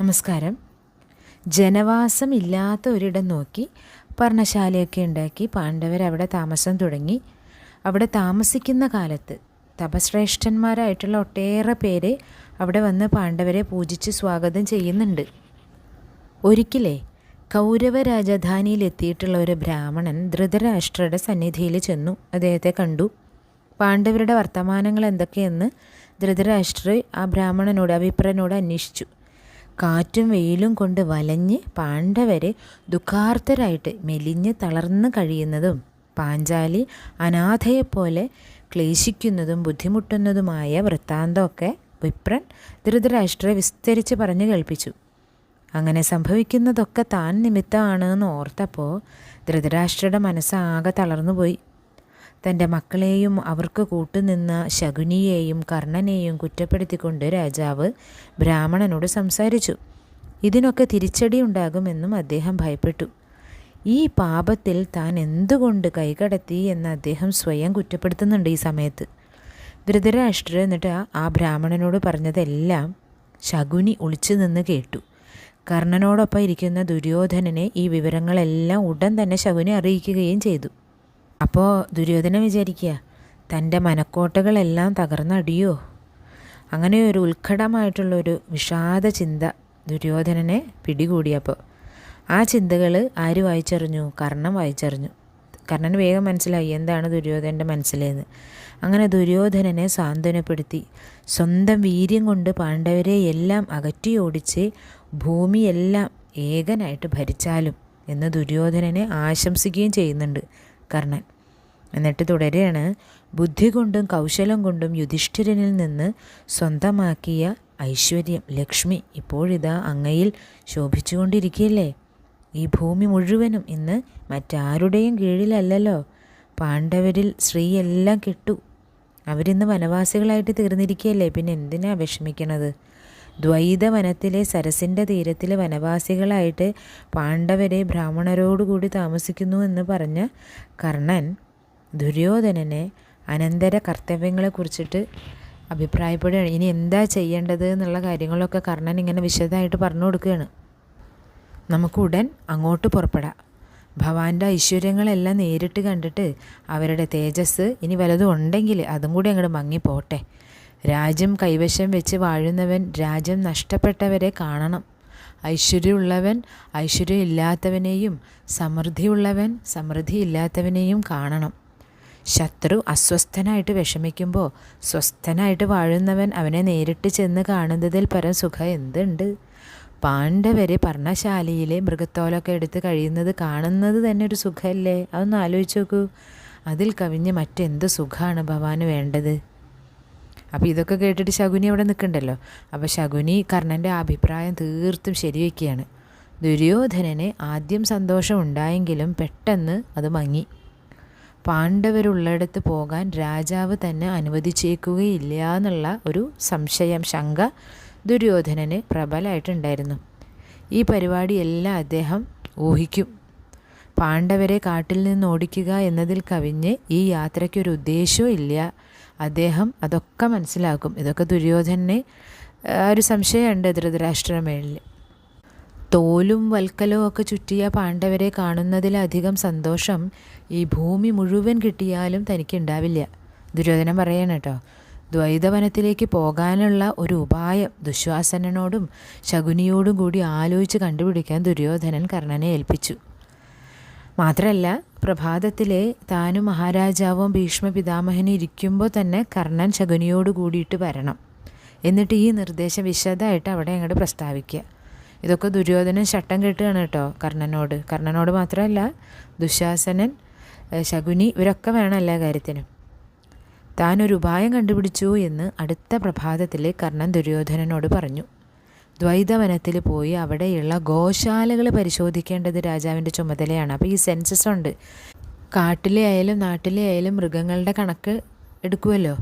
നമസ്കാരം. ജനവാസം ഇല്ലാത്ത ഒരിടം നോക്കി പർണശാലയൊക്കെ ഉണ്ടാക്കി പാണ്ഡവർ അവിടെ താമസം തുടങ്ങി. അവിടെ താമസിക്കുന്ന കാലത്ത് തപശ്രേഷ്ഠന്മാരായിട്ടുള്ള ഒട്ടേറെ പേര് അവിടെ വന്ന് പാണ്ഡവരെ പൂജിച്ച് സ്വാഗതം ചെയ്യുന്നുണ്ട്. ഒരിക്കലേ കൗരവ രാജധാനിയിലെത്തിയിട്ടുള്ള ഒരു ബ്രാഹ്മണൻ ധൃതരാഷ്ട്രയുടെ സന്നിധിയിൽ ചെന്നു. അദ്ദേഹത്തെ കണ്ടു. പാണ്ഡവരുടെ വർത്തമാനങ്ങൾ എന്തൊക്കെയെന്ന് ധൃതരാഷ്ട്ര ആ ബ്രാഹ്മണനോട് അഭിപ്രനോട് അന്വേഷിച്ചു. കാറ്റും വെയിലും കൊണ്ട് വലഞ്ഞ് പാണ്ഡവരെ ദുഃഖാർത്തരായിട്ട് മെലിഞ്ഞ് തളർന്ന് കഴിയുന്നതും പാഞ്ചാലി അനാഥയെപ്പോലെ ക്ലേശിക്കുന്നതും ബുദ്ധിമുട്ടുന്നതുമായ വൃത്താന്തമൊക്കെ വിപ്രൻ ധൃതരാഷ്ട്രെ വിസ്തരിച്ച് പറഞ്ഞു കേൾപ്പിച്ചു. അങ്ങനെ സംഭവിക്കുന്നതൊക്കെ താൻ നിമിത്തമാണ് എന്ന് ഓർത്തപ്പോൾ ധൃതരാഷ്ട്രയുടെ മനസ്സാകെ തളർന്നുപോയി. തന്റെ മക്കളെയും അവർക്ക് കൂട്ടുനിന്ന ശകുനിയെയും കർണനെയും കുറ്റപ്പെടുത്തിക്കൊണ്ട് രാജാവ് ബ്രാഹ്മണനോട് സംസാരിച്ചു. ഇതിനൊക്കെ തിരിച്ചടി ഉണ്ടാകുമെന്നും അദ്ദേഹം ഭയപ്പെട്ടു. ഈ പാപത്തിൽ താൻ എന്തുകൊണ്ട് കൈകടത്തി എന്ന് അദ്ദേഹം സ്വയം കുറ്റപ്പെടുത്തുന്നുണ്ട് ഈ സമയത്ത്. ധൃതരാഷ്ട്രർ എന്നിട്ട് ആ ബ്രാഹ്മണനോട് പറഞ്ഞതെല്ലാം ശകുനി ഒളിച്ചു നിന്ന് കേട്ടു. കർണനോടൊപ്പം ഇരിക്കുന്ന ദുര്യോധനനെ ഈ വിവരങ്ങളെല്ലാം ഉടൻ തന്നെ ശകുനി അറിയിക്കുകയും ചെയ്തു. അപ്പോൾ ദുര്യോധനൻ വിചാരിക്കുക തന്റെ മനക്കോട്ടകളെല്ലാം തകർന്നടിയോ? അങ്ങനെ ഒരു ഉത്കടമായിട്ടുള്ളൊരു വിഷാദ ചിന്ത ദുര്യോധനനെ പിടികൂടിയപ്പോൾ ആ ചിന്തകൾ ആര് വായിച്ചറിഞ്ഞു? കർണൻ വായിച്ചറിഞ്ഞു. കർണന് വേഗം മനസ്സിലായി എന്താണ് ദുര്യോധനന്റെ മനസ്സിലെന്ന്. അങ്ങനെ ദുര്യോധനനെ സാന്ത്വനപ്പെടുത്തി സ്വന്തം വീര്യം കൊണ്ട് പാണ്ഡവരെ എല്ലാം അകറ്റി ഓടിച്ച് ഭൂമിയെല്ലാം ഏകനായിട്ട് ഭരിച്ചാലും എന്ന് ദുര്യോധനനെ ആശംസിക്കുകയും ചെയ്യുന്നുണ്ട്. കർണൻ. എന്നിട്ട് തുടരുകയാണ് ബുദ്ധി കൊണ്ടും കൗശലം കൊണ്ടും യുധിഷ്ഠിരനിൽ നിന്ന് സ്വന്തമാക്കിയ ഐശ്വര്യം ലക്ഷ്മി ഇപ്പോഴിതാ അങ്ങയിൽ ശോഭിച്ചുകൊണ്ടിരിക്കുകയല്ലേ? ഈ ഭൂമി മുഴുവനും ഇന്ന് മറ്റാരുടെയും കീഴിലല്ലല്ലോ? പാണ്ഡവരിൽ സ്ത്രീയെല്ലാം കിട്ടു. അവരിന്ന് വനവാസികളായിട്ട് തീർന്നിരിക്കുകയല്ലേ? പിന്നെ എന്തിനാ വിഷമിക്കണത്? ദ്വൈത വനത്തിലെ സരസിന്റെ തീരത്തിലെ വനവാസികളായിട്ട് പാണ്ഡവരെ ബ്രാഹ്മണരോടുകൂടി താമസിക്കുന്നു എന്ന് പറഞ്ഞ കർണൻ ദുര്യോധനനെ അനന്തര കർത്തവ്യങ്ങളെക്കുറിച്ചിട്ട് അഭിപ്രായപ്പെടുകയാണ്. ഇനി എന്താ ചെയ്യേണ്ടത് എന്നുള്ള കാര്യങ്ങളൊക്കെ കർണൻ ഇങ്ങനെ വിശദമായിട്ട് പറഞ്ഞു കൊടുക്കുകയാണ്. നമുക്ക് ഉടൻ അങ്ങോട്ട് പുറപ്പെടാം. ഭവാന്റെ ഐശ്വര്യങ്ങളെല്ലാം നേരിട്ട് കണ്ടിട്ട് അവരുടെ തേജസ് ഇനി വലതും ഉണ്ടെങ്കിൽ അതും കൂടി അങ്ങോട്ട് മങ്ങിപ്പോട്ടെ. രാജ്യം കൈവശം വെച്ച് വാഴുന്നവൻ രാജ്യം നഷ്ടപ്പെട്ടവരെ കാണണം. ഐശ്വര്യമുള്ളവൻ ഐശ്വര്യം ഇല്ലാത്തവനെയും സമൃദ്ധിയുള്ളവൻ സമൃദ്ധി ഇല്ലാത്തവനെയും കാണണം. ശത്രു അസ്വസ്ഥനായിട്ട് വിഷമിക്കുമ്പോൾ സ്വസ്ഥനായിട്ട് വാഴുന്നവൻ അവനെ നേരിട്ട് ചെന്ന് കാണുന്നതിൽ പരം സുഖം എന്തുണ്ട്? പാണ്ഡവരെ പർണശാലയിലെ മൃഗത്തോലൊക്കെ എടുത്ത് കഴിയുന്നത് കാണുന്നത് തന്നെ ഒരു സുഖമല്ലേ? അതൊന്ന് ആലോചിച്ച് നോക്കൂ. അതിൽ കവിഞ്ഞ് മറ്റെന്ത് സുഖമാണ് ഭവാന് വേണ്ടത്? അപ്പോൾ ഇതൊക്കെ കേട്ടിട്ട് ശകുനി അവിടെ നിൽക്കണ്ടല്ലോ അപ്പോൾ ശകുനി കർണന്റെ അഭിപ്രായം തീർത്തും ശരിവെക്കുകയാണ്. ദുര്യോധനന് ആദ്യം സന്തോഷം ഉണ്ടായെങ്കിലും പെട്ടെന്ന് അത് മങ്ങി. പാണ്ഡവരുള്ളിടത്ത് പോകാൻ രാജാവ് തന്നെ അനുവദിച്ചേക്കുകയില്ല എന്നുള്ള ഒരു സംശയം ശങ്ക ദുര്യോധനന് പ്രബലമായിട്ടുണ്ടായിരുന്നു. ഈ പരിപാടിയെല്ലാം അദ്ദേഹം ഊഹിക്കും. പാണ്ഡവരെ കാട്ടിൽ നിന്ന് ഓടിക്കുക എന്നതിൽ കവിഞ്ഞ് ഈ യാത്രയ്ക്കൊരു ഉദ്ദേശവും ഇല്ല. അദ്ദേഹം അതൊക്കെ മനസ്സിലാക്കും. ഇതൊക്കെ ദുര്യോധനെ ഒരു സംശയമുണ്ട് ധൃതരാഷ്ട്രമേളിൽ. തോലും വൽക്കലവും ഒക്കെ ചുറ്റിയ പാണ്ഡവരെ കാണുന്നതിലധികം സന്തോഷം ഈ ഭൂമി മുഴുവൻ കിട്ടിയാലും തനിക്കുണ്ടാവില്ല. ദുര്യോധനൻ പറയണം കേട്ടോ ദ്വൈതവനത്തിലേക്ക് പോകാനുള്ള ഒരു ഉപായം ദുശ്വാസനോടും ശകുനിയോടും കൂടി ആലോചിച്ച് കണ്ടുപിടിക്കാൻ ദുര്യോധനൻ കർണനെ ഏൽപ്പിച്ചു. മാത്രമല്ല പ്രഭാതത്തിലെ താനും മഹാരാജാവും ഭീഷ്മ പിതാമഹനും ഇരിക്കുമ്പോൾ തന്നെ കർണൻ ശകുനിയോട് കൂടിയിട്ട് വരണം. എന്നിട്ട് ഈ നിർദ്ദേശം വിശദമായിട്ട് അവിടെ അങ്ങോട്ട് പ്രസ്താവിക്കുക ഇതൊക്കെ ദുര്യോധനൻ ശട്ടം കെട്ടുകയാണ് കേട്ടോ കർണനോട്. കർണനോട് മാത്രമല്ല ദുശാസനൻ ശകുനി ഇവരൊക്കെ വേണം എല്ലാ കാര്യത്തിനും. താൻ ഒരു ഉപായം കണ്ടുപിടിച്ചു എന്ന് അടുത്ത പ്രഭാതത്തിൽ കർണൻ ദുര്യോധനനോട് പറഞ്ഞു. ദ്വൈതവനത്തിൽ പോയി അവിടെയുള്ള ഗോശാലകൾ പരിശോധിക്കേണ്ടത് രാജാവിന്റെ ചുമതലയാണ്. അപ്പോൾ ഈ സെൻസസ് ഉണ്ട്. കാട്ടിലെ ആയാലും നാട്ടിലെ ആയാലും മൃഗങ്ങളുടെ കണക്ക് എടുക്കുമല്ലോ.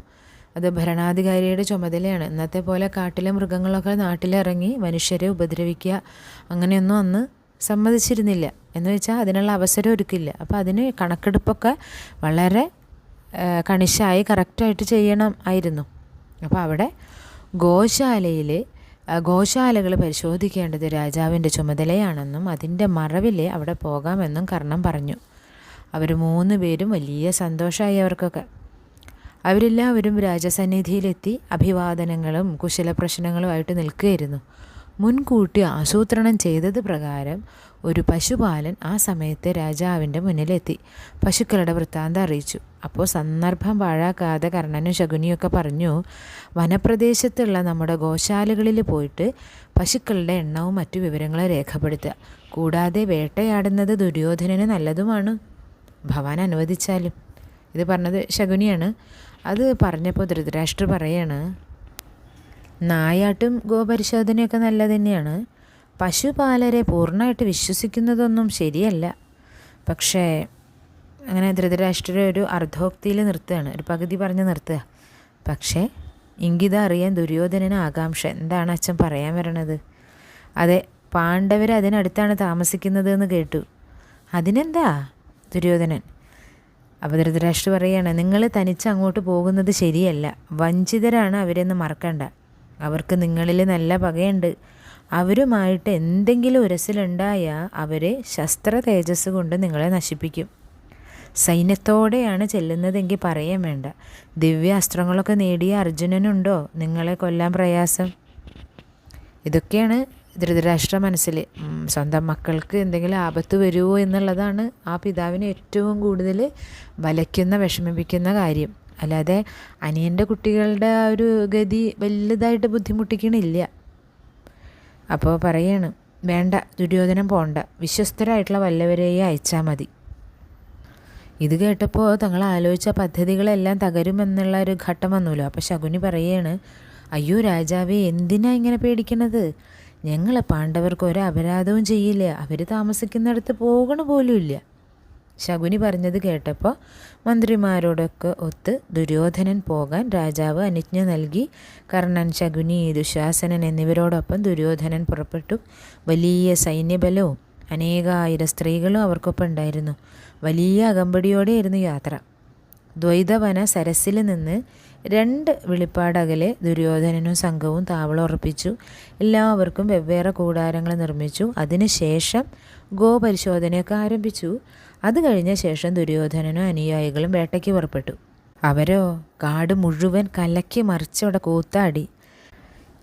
അത് ഭരണാധികാരിയുടെ ചുമതലയാണ്. ഇന്നത്തെ പോലെ കാട്ടിലെ മൃഗങ്ങളൊക്കെ നാട്ടിലിറങ്ങി മനുഷ്യരെ ഉപദ്രവിക്കുക അങ്ങനെയൊന്നും അന്ന് സമ്മതിച്ചിരുന്നില്ല. എന്ന് വെച്ചാൽ അതിനുള്ള അവസരം ഒരുക്കില്ല. അപ്പോൾ അതിന് കണക്കെടുപ്പൊക്കെ വളരെ കണിശായി കറക്റ്റായിട്ട് ചെയ്യണം ആയിരുന്നു. അപ്പോൾ അവിടെ ഗോശാലയിൽ ഗോശാലകൾ പരിശോധിക്കേണ്ടത് രാജാവിന്റെ ചുമതലയാണെന്നും അതിന്റെ മറവിലെ അവിടെ പോകാമെന്നും കർണം പറഞ്ഞു. അവർ മൂന്ന് പേരും വലിയ സന്തോഷമായി അവർക്കൊക്കെ. അവരെല്ലാവരും രാജസന്നിധിയിലെത്തി അഭിവാദനങ്ങളും കുശല പ്രശ്നങ്ങളുമായിട്ട് നിൽക്കുകയായിരുന്നു. മുൻകൂട്ടി ആസൂത്രണം ചെയ്തത് പ്രകാരം ഒരു പശുപാലൻ ആ സമയത്ത് രാജാവിന്റെ മുന്നിലെത്തി. പശുക്കളുടെ വൃത്താന്തം അറിയിച്ചു. അപ്പോൾ സന്ദർഭം പാഴാക്കാതെ കർണനും ശകുനിയൊക്കെ പറഞ്ഞു വനപ്രദേശത്തുള്ള നമ്മുടെ ഗോശാലകളിൽ പോയിട്ട് പശുക്കളുടെ എണ്ണവും മറ്റു വിവരങ്ങളും രേഖപ്പെടുത്തുക. കൂടാതെ വേട്ടയാടുന്നത് ദുര്യോധനന് നല്ലതുമാണ്. ഭവാൻ അനുവദിച്ചാലും. ഇത് പറഞ്ഞത് ശകുനിയാണ്. അത് പറഞ്ഞപ്പോൾ ധൃതരാഷ്ട്ര പറയാണ് നായാട്ടും ഗോപരിശോധനയൊക്കെ നല്ലത് തന്നെയാണ്. പശുപാലരെ പൂർണമായിട്ട് വിശ്വസിക്കുന്നതൊന്നും ശരിയല്ല. പക്ഷേ അങ്ങനെ ധൃതരാഷ്ട്ര ഒരു അർദ്ധോക്തിയിൽ നിർത്തുകയാണ്. ഒരു പകുതി പറഞ്ഞ് നിർത്തുക. പക്ഷേ ഇംഗിത അറിയാൻ ദുര്യോധനന് ആകാംക്ഷ. എന്താണ് അച്ഛൻ പറയാൻ വരണത്? അതെ പാണ്ഡവർ അതിനടുത്താണ് താമസിക്കുന്നത് എന്ന് കേട്ടു. അതിനെന്താ? ദുര്യോധനൻ അപ്പോൾ പറയുകയാണ് നിങ്ങൾ തനിച്ച് അങ്ങോട്ട് പോകുന്നത് ശരിയല്ല. വഞ്ചിതരാണ് അവരെന്ന് മറക്കണ്ട. അവർക്ക് നിങ്ങളിൽ നല്ല പകയുണ്ട്. അവരുമായിട്ട് എന്തെങ്കിലും ഉരസിലുണ്ടായാൽ അവരെ ശസ്ത്ര തേജസ് കൊണ്ട് നിങ്ങളെ നശിപ്പിക്കും. സൈന്യത്തോടെയാണ് ചെല്ലുന്നതെങ്കിൽ പറയാൻ വേണ്ട. ദിവ്യാസ്ത്രങ്ങളൊക്കെ നേടിയ അർജുനനുണ്ടോ നിങ്ങളെ കൊല്ലാൻ പ്രയാസം? ഇതൊക്കെയാണ് ധൃതരാഷ്ട്ര മനസ്സിൽ സ്വന്തം മക്കൾക്ക് എന്തെങ്കിലും ആപത്ത് വരുമോ എന്നുള്ളതാണ് ആ പിതാവിനെ ഏറ്റവും കൂടുതൽ വലയ്ക്കുന്ന വിഷമിപ്പിക്കുന്ന കാര്യം. അല്ലാതെ അനിയന്റെ കുട്ടികളുടെ ആ ഒരു ഗതി വലുതായിട്ട് ബുദ്ധിമുട്ടിക്കണില്ല. അപ്പോൾ പറയാണ് വേണ്ട ദുര്യോധനം പോണ്ട. വിശ്വസ്തരായിട്ടുള്ള വല്ലവരെയും അയച്ചാൽ മതി. ഇത് കേട്ടപ്പോൾ തങ്ങൾ ആലോചിച്ച പദ്ധതികളെല്ലാം തകരുമെന്നുള്ള ഒരു ഘട്ടം വന്നല്ലോ അപ്പോൾ ശകുനി പറയാണ് അയ്യോ രാജാവേ എന്തിനാ ഇങ്ങനെ പേടിക്കണത്? ഞങ്ങൾ പാണ്ഡവർക്ക് ഒരു അപരാധവും ചെയ്യില്ല. അവർ താമസിക്കുന്നിടത്ത് പോകണ പോലുമില്ല ശകുനി പറഞ്ഞത് കേട്ടപ്പോൾ മന്ത്രിമാരോടൊക്കെ ഒത്ത് ദുര്യോധനൻ പോകാൻ രാജാവ് അനുജ്ഞ നൽകി. കർണൻ ശകുനി ദുശാസനൻ എന്നിവരോടൊപ്പം ദുര്യോധനൻ പുറപ്പെട്ടു. വലിയ സൈന്യബലവും അനേകായിരം സ്ത്രീകളും അവർക്കൊപ്പം ഉണ്ടായിരുന്നു. വലിയ അകമ്പടിയോടെയായിരുന്നു യാത്ര. ദ്വൈതവന സരസിൽ നിന്ന് രണ്ട് വിളിപ്പാടകലെ ദുര്യോധനനും സംഘവും താവളം ഉറപ്പിച്ചു. എല്ലാവർക്കും വെവ്വേറെ കൂടാരങ്ങൾ നിർമ്മിച്ചു. അതിനുശേഷം ഗോപരിശോധനയൊക്കെ ആരംഭിച്ചു. അത് കഴിഞ്ഞ ശേഷം ദുര്യോധനനും അനുയായികളും വേട്ടയ്ക്ക് പുറപ്പെട്ടു. അവരോ കാട് മുഴുവൻ കലക്കി മറിച്ചവിടെ കൂത്താടി.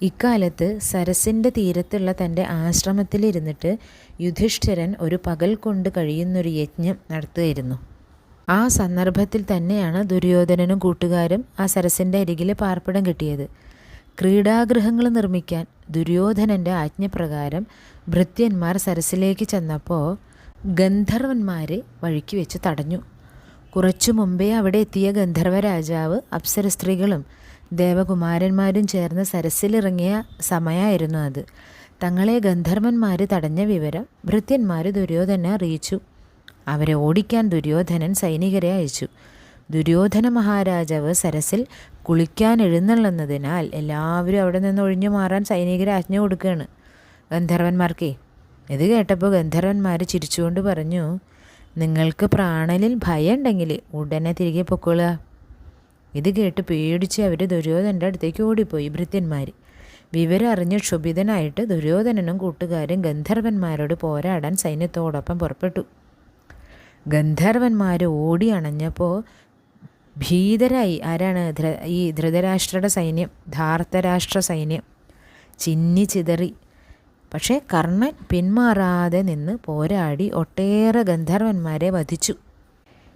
ഇക്കാലത്ത് സരസിന്റെ തീരത്തുള്ള തന്റെ ആശ്രമത്തിലിരുന്നിട്ട് യുധിഷ്ഠിരൻ ഒരു പകൽ കൊണ്ട് കഴിയുന്നൊരു യജ്ഞം നടത്തുകയായിരുന്നു. ആ സന്ദർഭത്തിൽ തന്നെയാണ് ദുര്യോധനനും കൂട്ടുകാരും ആ സരസിന്റെ അരികിൽ പാർപ്പിടം കിട്ടിയത്. ക്രീഡാഗൃഹങ്ങൾ നിർമ്മിക്കാൻ ദുര്യോധനന്റെ ആജ്ഞപ്രകാരം ഭൃത്യന്മാർ സരസിലേക്ക് ചെന്നപ്പോൾ ഗന്ധർവന്മാർ വഴിക്ക് വെച്ച് തടഞ്ഞു. കുറച്ചു മുമ്പേ അവിടെ എത്തിയ ഗന്ധർവ രാജാവ് അപ്സര സ്ത്രീകളും ദേവകുമാരന്മാരും ചേർന്ന് സരസിലിറങ്ങിയ സമയമായിരുന്നു അത്. തങ്ങളെ ഗന്ധർവന്മാർ തടഞ്ഞ വിവരം ഭൃത്യന്മാർ ദുര്യോധനെ അറിയിച്ചു. അവരെ ഓടിക്കാൻ ദുര്യോധനൻ സൈനികരെ അയച്ചു. ദുര്യോധന മഹാരാജാവ് സരസിൽ കുളിക്കാൻ എഴുന്നള്ളുന്നതിനാൽ എല്ലാവരും അവിടെ നിന്ന് ഒഴിഞ്ഞു മാറാൻ സൈനികരെ ആജ്ഞ കൊടുക്കുകയാണ് ഗന്ധർവന്മാർക്കേ ഇത് കേട്ടപ്പോൾ ഗന്ധർവന്മാർ ചിരിച്ചുകൊണ്ട് പറഞ്ഞു നിങ്ങൾക്ക് പ്രാണലിൽ ഭയം ഉണ്ടെങ്കിൽ ഉടനെ തിരികെ പൊക്കോളുക ഇത് കേട്ട് പേടിച്ച് അവർ ദുര്യോധനന്റെ അടുത്തേക്ക് ഓടിപ്പോയി ഭൃത്യന്മാർ വിവരം അറിഞ്ഞ് ക്ഷുഭിതനായിട്ട് ദുര്യോധനനും കൂട്ടുകാരും ഗന്ധർവന്മാരോട് പോരാടാൻ സൈന്യത്തോടൊപ്പം പുറപ്പെട്ടു. ഗന്ധർവന്മാർ ഓടി അണഞ്ഞപ്പോൾ ഭീതരായി. ആരാണ് ഈ ധൃതരാഷ്ട്രയുടെ സൈന്യം? ധാർത്തരാഷ്ട്ര സൈന്യം. ചിന്നി ചിതറി. പക്ഷേ കർണൻ പിന്മാറാതെ നിന്ന് പോരാടി ഒട്ടേറെ ഗന്ധർവന്മാരെ വധിച്ചു.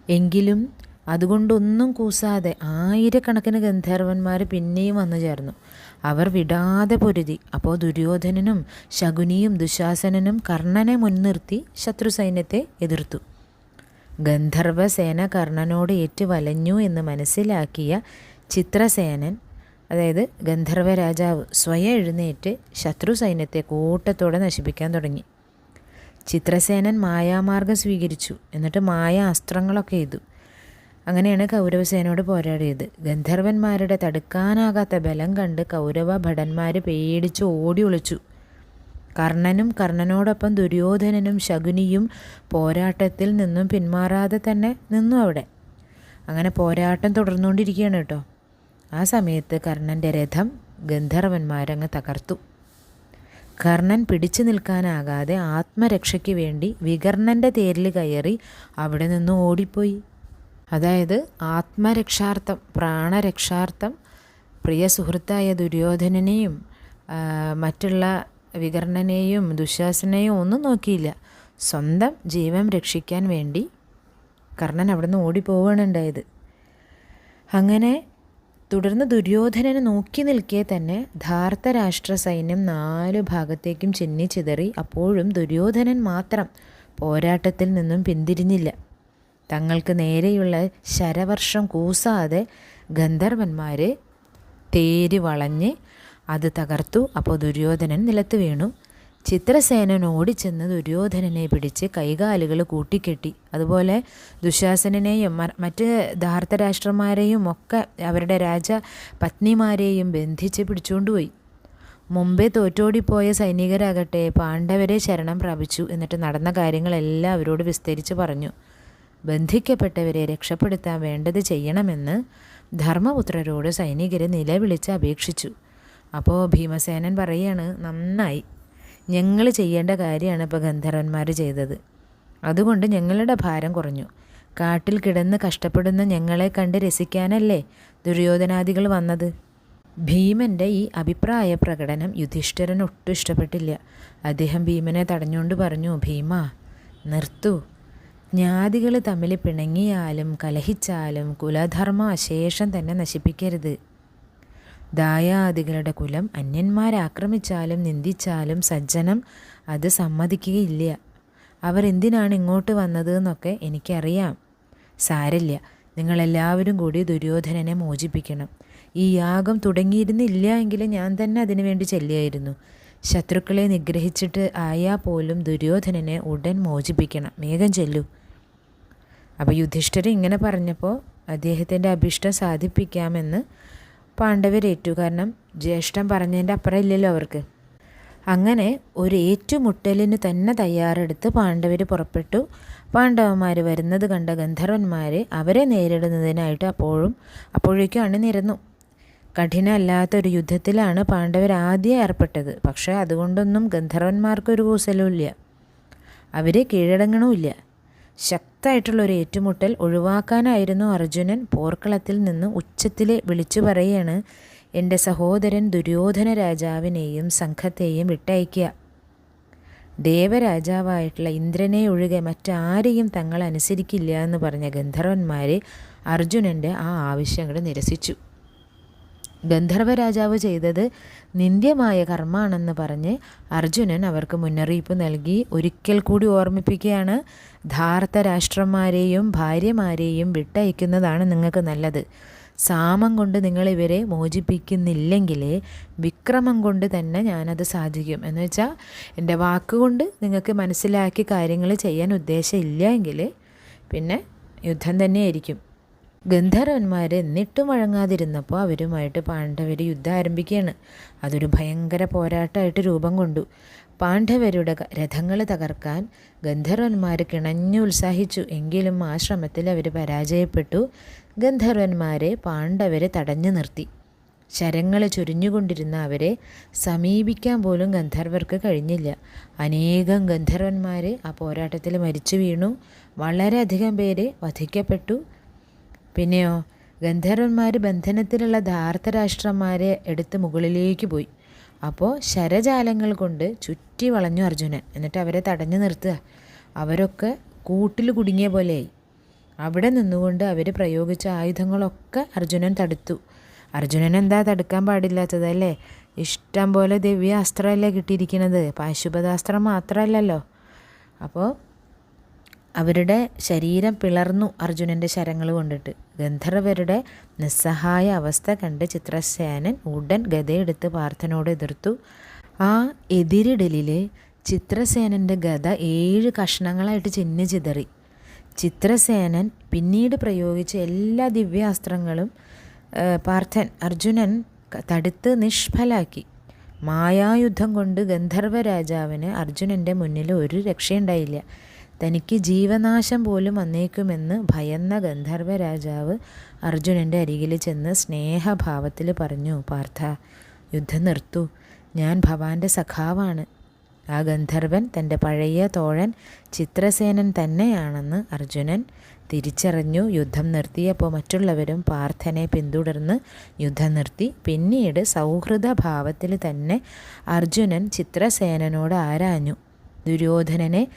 എങ്കിലും അതുകൊണ്ടൊന്നും കൂസാതെ ആയിരക്കണക്കിന് ഗന്ധർവന്മാർ പിന്നെയും വന്നു ചേർന്നു. അവർ വിടാതെ പൊരുതി. അപ്പോൾ ദുര്യോധനനും ശകുനിയും ദുശാസനനും കർണനെ മുൻനിർത്തി ശത്രു സൈന്യത്തെ എതിർത്തു. ഗന്ധർവസേന കർണനോട് ഏറ്റു വലഞ്ഞു എന്ന് മനസ്സിലാക്കിയ ചിത്രസേനൻ അതായത് ഗന്ധർവ രാജാവ് സ്വയം എഴുന്നേറ്റ് ശത്രു സൈന്യത്തെ കൂട്ടത്തോടെ നശിപ്പിക്കാൻ തുടങ്ങി. ചിത്രസേനൻ മായാമാർഗം സ്വീകരിച്ചു. എന്നിട്ട് മായ അസ്ത്രങ്ങളൊക്കെ ചെയ്തു അങ്ങനെയാണ് കൗരവസേനയോട് പോരാടിയത്. ഗന്ധർവന്മാരുടെ തടുക്കാനാകാത്ത ബലം കണ്ട് കൗരവ ഭടന്മാർ പേടിച്ച് ഓടി ഒളിച്ചു. കർണനും കർണനോടൊപ്പം ദുര്യോധനനും ശകുനിയും പോരാട്ടത്തിൽ നിന്നും പിന്മാറാതെ തന്നെ നിന്നു അവിടെ. അങ്ങനെ പോരാട്ടം തുടർന്നുകൊണ്ടിരിക്കുകയാണ് കേട്ടോ. ആ സമയത്ത് കർണന്റെ രഥം ഗന്ധർവന്മാരങ്ങ് തകർത്തു. കർണൻ പിടിച്ചു നിൽക്കാനാകാതെ ആത്മരക്ഷയ്ക്ക് വേണ്ടി വികർണന്റെ തേരിൽ കയറി അവിടെ നിന്ന് ഓടിപ്പോയി. അതായത് ആത്മരക്ഷാർത്ഥം പ്രാണരക്ഷാർത്ഥം പ്രിയ സുഹൃത്തായ ദുര്യോധനനെയും മറ്റുള്ള വികർണനെയും ദുശ്വാസനെയും ഒന്നും നോക്കിയില്ല. സ്വന്തം ജീവൻ രക്ഷിക്കാൻ വേണ്ടി കർണൻ അവിടുന്ന് ഓടിപ്പോവുകയാണ് ഉണ്ടായത്. അങ്ങനെ തുടർന്ന് ദുര്യോധനനെ നോക്കി നിൽക്കെ തന്നെ ധാർത്തരാഷ്ട്ര സൈന്യം നാലു ഭാഗത്തേക്കും ചിന്നിച്ചിതറി അപ്പോഴും ദുര്യോധനൻ മാത്രം പോരാട്ടത്തിൽ നിന്നും പിന്തിരിഞ്ഞില്ല. തങ്ങൾക്ക് നേരെയുള്ള ശരവർഷം കൂസാതെ ഗന്ധർവന്മാരെ തേര് വളഞ്ഞ് അത് തകർത്തു. അപ്പോൾ ദുര്യോധനൻ നിലത്ത് വീണു. ചിത്രസേനൻ ഓടിച്ചെന്ന് ദുര്യോധനനെ പിടിച്ച് കൈകാലുകൾ കൂട്ടിക്കെട്ടി. അതുപോലെ ദുശാസനെയും മറ്റ് ധാർത്തരാഷ്ട്രന്മാരെയും ഒക്കെ അവരുടെ രാജ പത്നിമാരെയും ബന്ധിച്ച് പിടിച്ചുകൊണ്ടുപോയി മുമ്പേ തോറ്റോടിപ്പോയ സൈനികരാകട്ടെ പാണ്ഡവരെ ശരണം പ്രാപിച്ചു എന്നിട്ട് നടന്ന കാര്യങ്ങളെല്ലാം അവരോട് വിസ്തരിച്ച് പറഞ്ഞു. ബന്ധിക്കപ്പെട്ടവരെ രക്ഷപ്പെടുത്താൻ വേണ്ടത് ചെയ്യണമെന്ന് ധർമ്മപുത്രരോട് സൈനികരെ നിലവിളിച്ച് അപേക്ഷിച്ചു. അപ്പോൾ ഭീമസേനൻ പറയാണ് നന്നായി. ഞങ്ങൾ ചെയ്യേണ്ട കാര്യമാണ് ഇപ്പോൾ ഗന്ധർവന്മാർ ചെയ്തത്. അതുകൊണ്ട് ഞങ്ങളുടെ ഭാരം കുറഞ്ഞു. കാട്ടിൽ കിടന്ന് കഷ്ടപ്പെടുന്ന ഞങ്ങളെ കണ്ട് രസിക്കാനല്ലേ ദുര്യോധനാദികൾ വന്നത്? ഭീമന്റെ ഈ അഭിപ്രായ പ്രകടനം യുധിഷ്ഠിരന് ഒട്ടും ഇഷ്ടപ്പെട്ടില്ല. അദ്ദേഹം ഭീമനെ തടഞ്ഞുകൊണ്ട് പറഞ്ഞു ഭീമ നിർത്തു. ജ്ഞാതികൾ തമ്മിൽ പിണങ്ങിയാലും കലഹിച്ചാലും കുലധർമ്മ അശേഷം തന്നെ നശിപ്പിക്കരുത്. ദായാദികളുടെ കുലം അന്യന്മാരാക്രമിച്ചാലും നിന്ദിച്ചാലും സജ്ജനം അത് സമ്മതിക്കുകയില്ല. അവർ എന്തിനാണ് ഇങ്ങോട്ട് വന്നത് എന്നൊക്കെ എനിക്കറിയാം. സാരല്ല നിങ്ങളെല്ലാവരും കൂടി ദുര്യോധനനെ മോചിപ്പിക്കണം. ഈ യാഗം തുടങ്ങിയിരുന്നില്ല എങ്കിലും ഞാൻ തന്നെ അതിനുവേണ്ടി ചെല്ലിയായിരുന്നു ശത്രുക്കളെ നിഗ്രഹിച്ചിട്ട് ആയാൽ പോലും ദുര്യോധനനെ ഉടൻ മോചിപ്പിക്കണം. വേഗം ചെല്ലു. അപ്പോൾ യുധിഷ്ഠിരൻ ഇങ്ങനെ പറഞ്ഞപ്പോൾ അദ്ദേഹത്തിന്റെ അഭിഷ്ടം സാധിപ്പിക്കാമെന്ന് പാണ്ഡവരേറ്റു കാരണം ജ്യേഷ്ഠൻ പറഞ്ഞതിന്റെ അപ്പുറം ഇല്ലല്ലോ അവർക്ക്. അങ്ങനെ ഒരു ഏറ്റുമുട്ടലിന് തന്നെ തയ്യാറെടുത്ത് പാണ്ഡവർ പുറപ്പെട്ടു. പാണ്ഡവന്മാർ വരുന്നത് കണ്ട ഗന്ധർവന്മാർ അവരെ നേരിടുന്നതിനായിട്ട് അപ്പോഴും അപ്പോഴേക്കും അണിനിരന്നു. കഠിനമല്ലാത്തൊരു യുദ്ധത്തിലാണ് പാണ്ഡവർ ആദ്യം ഏർപ്പെട്ടത്. പക്ഷേ അതുകൊണ്ടൊന്നും ഗന്ധർവന്മാർക്കൊരു കൂസലുമില്ല അവരെ കീഴടങ്ങണമില്ല ശക്തമായിട്ടുള്ള ഒരു ഏറ്റുമുട്ടൽ ഒഴിവാക്കാനായിരുന്നു അർജുനൻ പോർക്കളത്തിൽ നിന്ന് ഉച്ചത്തിൽ വിളിച്ചു പറയാണ് എന്റെ സഹോദരൻ ദുര്യോധന രാജാവിനെയും സംഘത്തെയും വിട്ടയക്കുക ദേവരാജാവായിട്ടുള്ള ഇന്ദ്രനെ ഒഴികെ മറ്റാരെയും തങ്ങൾ അനുസരിക്കില്ല എന്ന് പറഞ്ഞ ഗന്ധർവന്മാരെ അർജുനന്റെ ആ ആവശ്യങ്ങൾ നിരസിച്ചു. ഗന്ധർവ രാജാവ് ചെയ്തത് നിന്ദ്യമായ കർമ്മമാണെന്ന് പറഞ്ഞ് അർജുനൻ അവർക്ക് മുന്നറിയിപ്പ് നൽകി. ഒരിക്കൽ കൂടി ഓർമ്മിപ്പിക്കുകയാണ് ധാർത്ത രാഷ്ട്രന്മാരെയും ഭാര്യമാരെയും വിട്ടയക്കുന്നതാണ് നിങ്ങൾക്ക് നല്ലത്. സാമം കൊണ്ട് നിങ്ങളിവരെ മോചിപ്പിക്കുന്നില്ലെങ്കിൽ വിക്രമം കൊണ്ട് തന്നെ ഞാനത് സാധിക്കും. എന്ന് വെച്ചാൽ എന്റെ വാക്കുകൊണ്ട് നിങ്ങൾക്ക് മനസ്സിലാക്കി കാര്യങ്ങൾ ചെയ്യാൻ ഉദ്ദേശമില്ല എങ്കിൽ പിന്നെ യുദ്ധം തന്നെയായിരിക്കും. ഗന്ധർവന്മാർ എന്നിട്ടും വഴങ്ങാതിരുന്നപ്പോൾ അവരുമായിട്ട് പാണ്ഡവർ യുദ്ധം ആരംഭിക്കുകയാണ്. അതൊരു ഭയങ്കര പോരാട്ടമായിട്ട് രൂപം കൊണ്ടു. പാണ്ഡവരുടെ രഥങ്ങൾ തകർക്കാൻ ഗന്ധർവന്മാർ കിണഞ്ഞു ഉത്സാഹിച്ചു. എങ്കിലും ആ ശ്രമത്തിൽ അവർ പരാജയപ്പെട്ടു. ഗന്ധർവന്മാരെ പാണ്ഡവരെ തടഞ്ഞു നിർത്തി. ശരങ്ങൾ ചൊരിഞ്ഞുകൊണ്ടിരുന്ന അവരെ സമീപിക്കാൻ പോലും ഗന്ധർവർക്ക് കഴിഞ്ഞില്ല. അനേകം ഗന്ധർവന്മാർ ആ പോരാട്ടത്തിൽ മരിച്ചു വീണു. വളരെയധികം പേര് വധിക്കപ്പെട്ടു. പിന്നെയോ ഗന്ധർവന്മാർ ബന്ധനത്തിലുള്ള ധാർത്തരാഷ്ട്രന്മാരെ എടുത്ത് മുകളിലേക്ക് പോയി. അപ്പോൾ ശരജാലങ്ങൾ കൊണ്ട് ചുറ്റി വളഞ്ഞു അർജുനൻ. എന്നിട്ട് അവരെ തടഞ്ഞു നിർത്തുക. അവരൊക്കെ കൂട്ടിൽ കുടുങ്ങിയ പോലെയായി. അവിടെ നിന്നുകൊണ്ട് അവർ പ്രയോഗിച്ച ആയുധങ്ങളൊക്കെ അർജുനൻ തടുത്തു. അർജുനൻ എന്താ തടുക്കാൻ പാടില്ലാത്തതല്ലേ ഇഷ്ടം പോലെ ദിവ്യ അസ്ത്രമല്ലേ കിട്ടിയിരിക്കുന്നത്. പാശുപതാസ്ത്രം മാത്രമല്ലല്ലോ. അപ്പോൾ അവരുടെ ശരീരം പിളർന്നു അർജുനന്റെ ശരങ്ങൾ കൊണ്ടിട്ട്. ഗന്ധർവരുടെ നിസ്സഹായ അവസ്ഥ കണ്ട് ചിത്രസേനൻ ഉടൻ ഗതയെടുത്ത് പാർത്ഥനോട് എതിർത്തു. ആ എതിരിടലിലെ ചിത്രസേനന്റെ ഗത ഏഴ് കഷ്ണങ്ങളായിട്ട് ചിന്നു ചിതറി. ചിത്രസേനൻ പിന്നീട് പ്രയോഗിച്ച എല്ലാ ദിവ്യാസ്ത്രങ്ങളും പാർത്ഥൻ അർജുനൻ തടുത്ത് നിഷ്ഫലാക്കി. മായായുദ്ധം കൊണ്ട് ഗന്ധർവ രാജാവിന് അർജുനന്റെ മുന്നിൽ ഒരു രക്ഷയുണ്ടായില്ല. തനിക്ക് ജീവനാശം പോലും വന്നേക്കുമെന്ന് ഭയന്ന ഗന്ധർവ രാജാവ് അർജുനന്റെ അരികിൽ ചെന്ന് സ്നേഹഭാവത്തിൽ പറഞ്ഞു പാർത്ഥ യുദ്ധം നിർത്തു. ഞാൻ ഭവാന്റെ സഖാവാണ്. ആ ഗന്ധർവൻ തന്റെ പഴയ തോഴൻ ചിത്രസേനൻ തന്നെയാണെന്ന് അർജുനൻ തിരിച്ചറിഞ്ഞു. യുദ്ധം നിർത്തിയപ്പോൾ മറ്റുള്ളവരും പാർത്ഥനെ പിന്തുടർന്ന് യുദ്ധം നിർത്തി. പിന്നീട് സൗഹൃദ ഭാവത്തിൽ തന്നെ അർജുനൻ ചിത്രസേനനോട് ആരാഞ്ഞു. ദുര്യോധനനെ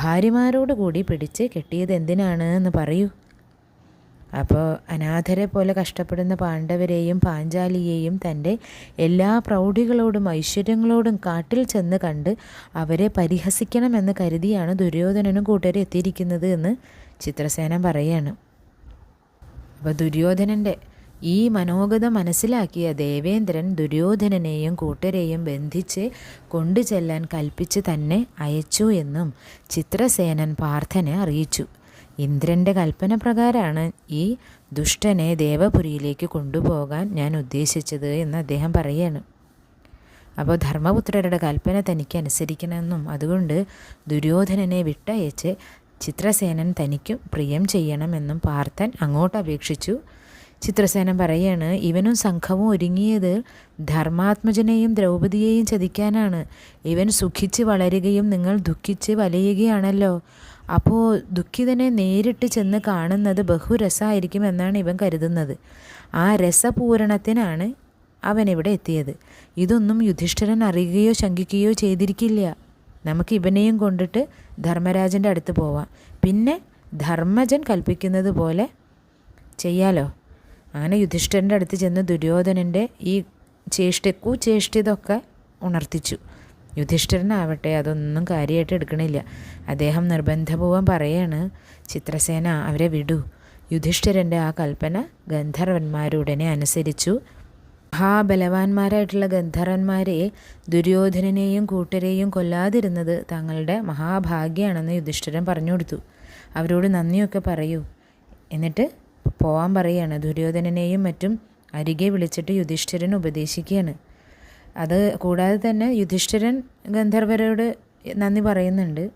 ഭാര്യമാരോട് കൂടി പിടിച്ച് കെട്ടിയത് എന്തിനാണ് എന്ന് പറയൂ. അപ്പോൾ അനാഥരെ പോലെ കഷ്ടപ്പെടുന്ന പാണ്ഡവരെയും പാഞ്ചാലിയെയും തന്റെ എല്ലാ പ്രൗഢികളോടും ഐശ്വര്യങ്ങളോടും കാട്ടിൽ ചെന്ന് കണ്ട് അവരെ പരിഹസിക്കണമെന്ന് കരുതിയാണ് ദുര്യോധനനും കൂട്ടരും എത്തിയിരിക്കുന്നത് എന്ന് ചിത്രസേന പറയാണ്. അപ്പോൾ ദുര്യോധനന്റെ ഈ മനോഗത മനസ്സിലാക്കിയ ദേവേന്ദ്രൻ ദുര്യോധനനെയും കൂട്ടരെയും ബന്ധിച്ച് കൊണ്ടുചെല്ലാൻ കൽപ്പിച്ച് തന്നെ അയച്ചു എന്നും ചിത്രസേനൻ പാർത്ഥനെ അറിയിച്ചു. ഇന്ദ്രന്റെ കൽപ്പന പ്രകാരമാണ് ഈ ദുഷ്ടനെ ദേവപുരിയിലേക്ക് കൊണ്ടുപോകാൻ ഞാൻ ഉദ്ദേശിച്ചത് എന്ന് അദ്ദേഹം പറയുകയാണ് അപ്പോൾ ധർമ്മപുത്രരുടെ കൽപ്പന തനിക്ക് അനുസരിക്കണമെന്നും അതുകൊണ്ട് ദുര്യോധനനെ വിട്ടയച്ച് ചിത്രസേനൻ തനിക്കും പ്രിയം ചെയ്യണമെന്നും പാർത്ഥൻ അങ്ങോട്ട് അപേക്ഷിച്ചു. ചിത്രസേനൻ പറയാണ് ഇവനും സംഘവും ഒരുങ്ങിയത് ധർമാത്മജനെയും ദ്രൗപതിയെയും ചതിക്കാനാണ്. ഇവൻ സുഖിച്ച് വളരുകയും നിങ്ങൾ ദുഃഖിച്ച് വലയുകയാണല്ലോ. അപ്പോൾ ദുഃഖിതനെ നേരിട്ട് ചെന്ന് കാണുന്നത് ബഹുരസമായിരിക്കും എന്നാണ് ഇവൻ കരുതുന്നത്. ആ രസപൂരണത്തിനാണ് അവൻ ഇവിടെ എത്തിയത്. ഇതൊന്നും യുധിഷ്ഠിരൻ അറിയുകയോ ശങ്കിക്കുകയോ ചെയ്തിരിക്കില്ല. നമുക്ക് ഇവനെയും കൊണ്ടിട്ട് ധർമ്മരാജന്റെ അടുത്ത് പോവാം. പിന്നെ ധർമ്മജൻ കൽപ്പിക്കുന്നത് പോലെ ചെയ്യാലോ? അങ്ങനെ യുധിഷ്ഠിരന്റെ അടുത്ത് ചെന്ന് ദുര്യോധനന്റെ ഈ ചേഷ്ടിക്കു ചേഷ്ടിതൊക്കെ ഉണർത്തിച്ചു. യുധിഷ്ഠിരനാവട്ടെ അതൊന്നും കാര്യമായിട്ട് എടുക്കണില്ല. അദ്ദേഹം നിർബന്ധപൂർവം പറയാണ് ചിത്രസേന അവരെ വിടൂ യുധിഷ്ഠിരന്റെ ആ കൽപ്പന ഗന്ധർവന്മാരുടനെ അനുസരിച്ചു. മഹാബലവാന്മാരായിട്ടുള്ള ഗന്ധർവന്മാരെ ദുര്യോധനനെയും കൂട്ടരെയും കൊല്ലാതിരുന്നത് തങ്ങളുടെ മഹാഭാഗ്യമാണെന്ന് യുധിഷ്ഠിരൻ പറഞ്ഞു കൊടുത്തു. അവരോട് നന്ദിയൊക്കെ പറയൂ. എന്നിട്ട് പോവാൻ പറയുകയാണ് ദുര്യോധനനെയും മറ്റും അരികെ വിളിച്ചിട്ട് യുധിഷ്ഠിരൻ ഉപദേശിക്കുകയാണ്. അത് കൂടാതെ തന്നെ യുധിഷ്ഠിരൻ ഗന്ധർവരോട് നന്ദി പറയുന്നുണ്ട്.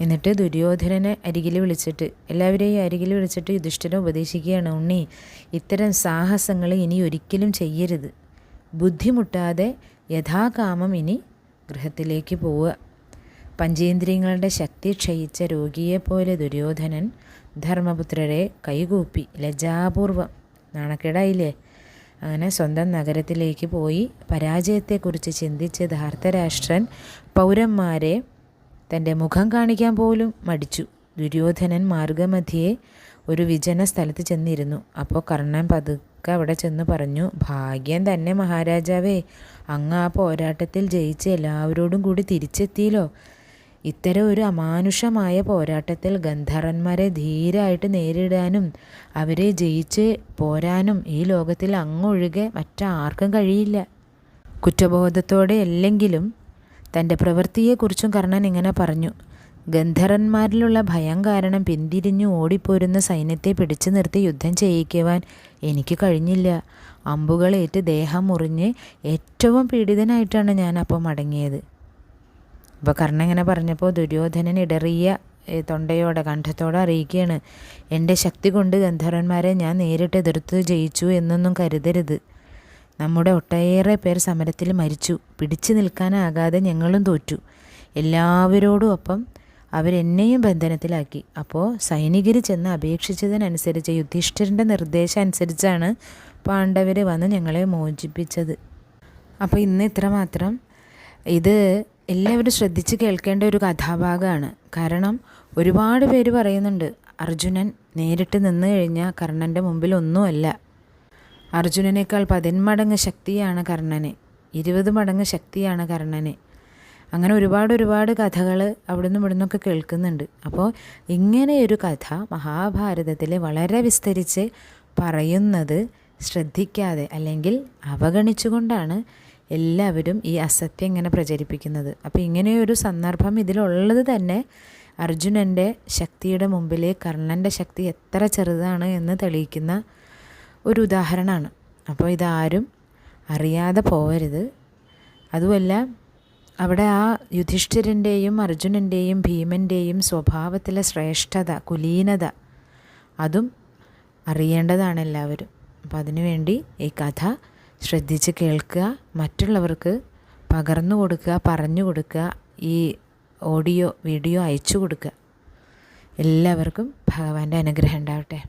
എന്നിട്ട് ദുര്യോധനനെ അരികിൽ വിളിച്ചിട്ട് എല്ലാവരെയും അരികിൽ വിളിച്ചിട്ട് യുധിഷ്ഠിരൻ ഉപദേശിക്കുകയാണ്. ഉണ്ണി ഇത്തരം സാഹസങ്ങൾ ഇനി ഒരിക്കലും ചെയ്യരുത്. ബുദ്ധിമുട്ടാതെ യഥാകാമം ഇനി ഗൃഹത്തിലേക്ക് പോവുക. പഞ്ചേന്ദ്രിയങ്ങളുടെ ശക്തി ക്ഷയിച്ച രോഗിയെപ്പോലെ ദുര്യോധനൻ ധർമ്മപുത്രരെ കൈകൂപ്പി ലജ്ജാപൂർവം. നാണക്കേടായില്ലേ? അങ്ങനെ സ്വന്തം നഗരത്തിലേക്ക് പോയി പരാജയത്തെക്കുറിച്ച് ചിന്തിച്ച് ധാർത്തരാഷ്ട്രൻ പൗരന്മാരെ തന്റെ മുഖം കാണിക്കാൻ പോലും മടിച്ചു. ദുര്യോധനൻ മാർഗമധ്യേ ഒരു വിജന സ്ഥലത്ത് ചെന്നിരുന്നു. അപ്പോൾ കർണൻ പതുക്കെ അവിടെ ചെന്ന് പറഞ്ഞു ഭാഗ്യം തന്നെ മഹാരാജാവേ അങ്ങ് ആ പോരാട്ടത്തിൽ ജയിച്ച് എല്ലാവരോടും കൂടി തിരിച്ചെത്തിയല്ലോ. ഇത്തരം ഒരു അമാനുഷമായ പോരാട്ടത്തിൽ ഗന്ധർവന്മാരെ ധീരായിട്ട് നേരിടാനും അവരെ ജയിച്ച് പോരാനും ഈ ലോകത്തിൽ അങ്ങൊഴികെ മറ്റാർക്കും കഴിയില്ല. കുറ്റബോധത്തോടെ അല്ലെങ്കിലും തന്റെ പ്രവൃത്തിയെക്കുറിച്ചും കർണൻ ഇങ്ങനെ പറഞ്ഞു. ഗന്ധർവന്മാരിലുള്ള ഭയം കാരണം പിന്തിരിഞ്ഞു ഓടിപ്പോരുന്ന സൈന്യത്തെ പിടിച്ചു നിർത്തി യുദ്ധം ചെയ്യിക്കുവാൻ എനിക്ക് കഴിഞ്ഞില്ല. അമ്പുകളേറ്റ് ദേഹം മുറിഞ്ഞ് ഏറ്റവും പീഡിതനായിട്ടാണ് ഞാൻ അപ്പോൾ മടങ്ങിയത്. അപ്പോൾ കർണൻ ഇങ്ങനെ പറഞ്ഞപ്പോൾ ദുര്യോധനൻ ഇടറിയ തൊണ്ടയോടെ കണ്ഠത്തോടെ അറിയിക്കുകയാണ് എന്റെ ശക്തി കൊണ്ട് ഗന്ധർവന്മാരെ ഞാൻ നേരിട്ട് എതിർത്ത് ജയിച്ചു എന്നൊന്നും കരുതരുത്. നമ്മുടെ ഒട്ടേറെ പേർ സമരത്തിൽ മരിച്ചു. പിടിച്ചു നിൽക്കാനാകാതെ ഞങ്ങളും തോറ്റു. എല്ലാവരോടും ഒപ്പം അവരെന്നെയും ബന്ധനത്തിലാക്കി. അപ്പോൾ സൈനികർ ചെന്ന് അപേക്ഷിച്ചതിനനുസരിച്ച് യുധിഷ്ഠിരന്റെ നിർദ്ദേശം അനുസരിച്ചാണ് പാണ്ഡവർ വന്ന് ഞങ്ങളെ മോചിപ്പിച്ചത്. അപ്പോൾ ഇന്ന് ഇത്രമാത്രം. ഇത് എല്ലാവരും ശ്രദ്ധിച്ച് കേൾക്കേണ്ട ഒരു കഥാഭാഗമാണ്. കാരണം ഒരുപാട് പേര് പറയുന്നുണ്ട് അർജുനൻ നേരിട്ട് നിന്ന് കഴിഞ്ഞാൽ കർണന്റെ മുമ്പിൽ ഒന്നുമല്ല അർജുനനേക്കാൾ പതിന്മടങ്ങ് ശക്തിയാണ് കർണന്. ഇരുപത് മടങ്ങ് ശക്തിയാണ് കർണന്. അങ്ങനെ ഒരുപാട് ഒരുപാട് കഥകൾ അവിടുന്ന് ഇവിടുന്നൊക്കെ കേൾക്കുന്നുണ്ട്. അപ്പോൾ ഇങ്ങനെയൊരു കഥ മഹാഭാരതത്തിൽ വളരെ വിസ്തരിച്ച് പറയുന്നത് ശ്രദ്ധിക്കാതെ അല്ലെങ്കിൽ അവഗണിച്ചുകൊണ്ടാണ് എല്ലാവരും ഈ അസത്യം ഇങ്ങനെ പ്രചരിപ്പിക്കുന്നത്. അപ്പോൾ ഇങ്ങനെയൊരു സന്ദർഭം ഇതിലുള്ളത് തന്നെ അർജുനന്റെ ശക്തിയുടെ മുമ്പിൽ കർണന്റെ ശക്തി എത്ര ചെറുതാണ് എന്ന് തെളിയിക്കുന്ന ഒരു ഉദാഹരണമാണ്. അപ്പോൾ ഇതാരും അറിയാതെ പോവരുത്. അതുമല്ല അവിടെ ആ യുധിഷ്ഠിരന്റെയും അർജുനന്റെയും ഭീമന്റെയും സ്വഭാവത്തിലെ ശ്രേഷ്ഠത കുലീനത അതും അറിയേണ്ടതാണ് എല്ലാവരും. അപ്പോൾ അതിനുവേണ്ടി ഈ കഥ ശ്രദ്ധിച്ച് കേൾക്കുക മറ്റുള്ളവർക്ക് പകർന്നു കൊടുക്കുക പറഞ്ഞു കൊടുക്കുക ഈ ഓഡിയോ വീഡിയോ അയച്ചു കൊടുക്കുക. എല്ലാവർക്കും ഭഗവാന്റെ അനുഗ്രഹം ഉണ്ടാവട്ടെ.